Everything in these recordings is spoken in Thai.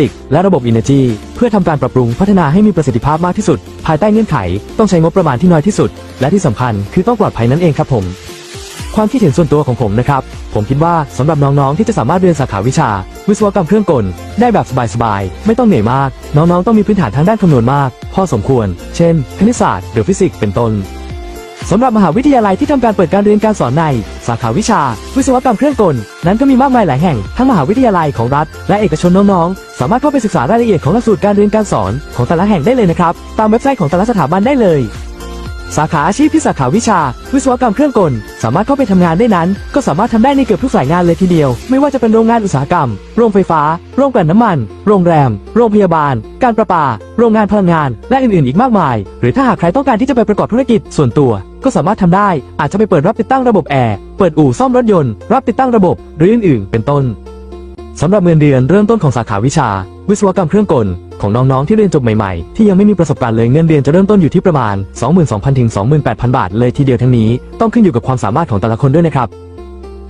ติกและระบบ Energy เพื่อทำการปรับปรุงพัฒนาให้มีประสิทธิภาพมากที่สุด ภายใต้เงื่อนไข ต้องใช้งบประมาณที่น้อยที่สุด และที่สำคัญคือต้องปลอดภัยนั่นเองครับผม ความคิดเห็นส่วนตัวของผมนะครับ ผมคิดว่าสำหรับน้องๆ ที่จะสามารถเรียนสาขาวิชา วิศวกรรมเครื่องกล ได้แบบสบายๆ ไม่ต้องเหนื่อยมาก น้องๆ ต้องมีพื้นฐานทางด้านคำนวณมาก พอสมควร เช่น คณิตศาสตร์หรือฟิสิกส์เป็นต้น สำหรับมหาวิทยาลัยที่ทำการเปิดการเรียนการสอนใน สาขาวิชา วิศวกรรมเครื่องกล นั้นก็มีมากมายหลายแห่ง ทั้งมหาวิทยาลัยของรัฐ และเอกชนน้องๆ สามารถเข้าไปศึกษารายละเอียดของหลักสูตรการเรียนการสอนของแต่ละแห่งได้เลยนะครับ ตามเว็บไซต์ของแต่ละสถาบันได้เลย สาขาอาชีพที่สาขาวิชา วิศวกรรมเครื่องกล สามารถเข้าไปทำงานได้นั้น ก็สามารถทำได้ในเกือบทุกสายงานเลยทีเดียว ไม่ว่าจะเป็นโรงงานอุตสาหกรรม โรงไฟฟ้า โรงกลั่นน้ำมัน โรงแรม โรงพยาบาล การประปา โรงงานพลังงาน และอื่นๆ อีกมากมาย หรือถ้าหากใครต้องการที่จะไปประกอบธุรกิจส่วนตัว ก็สามารถทำได้ อาจจะไปเปิดรับติดตั้งระบบแอร์ เปิดอู่ซ่อมรถยนต์ รับติดตั้งระบบ หรืออื่นๆ เป็นต้น สำหรับเงินเดือนเริ่มต้นของสาขาวิชา วิศวกรรมเครื่องกล ของน้องๆที่เรียนจบใหม่ๆ ที่ยังไม่มีประสบการณ์เลยเงินเดือนจะเริ่มต้นอยู่ที่ประมาณ 22,000 ถึง 28,000 บาท เลยทีเดียวทั้งนี้ต้องขึ้นอยู่กับความสามารถของแต่ละคนด้วยนะครับ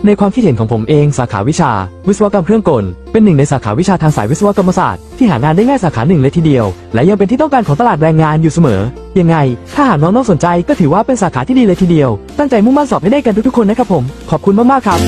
ในความคิดเห็นของผมเองสาขาวิชา วิศวกรรมเครื่องกล เป็นหนึ่งในสาขาวิชาทางสายวิศวกรรมศาสตร์ที่หางานได้ง่ายสาขาหนึ่งเลยทีเดียว และยังเป็นที่ต้องการของตลาดแรงงานอยู่เสมอ ยังไง ถ้าหากน้องๆสนใจก็ถือว่าเป็นสาขาที่ดีเลยทีเดียว ตั้งใจมุ่งมั่นสอบให้ได้กันทุกๆคนนะครับผมขอบคุณมากๆครับ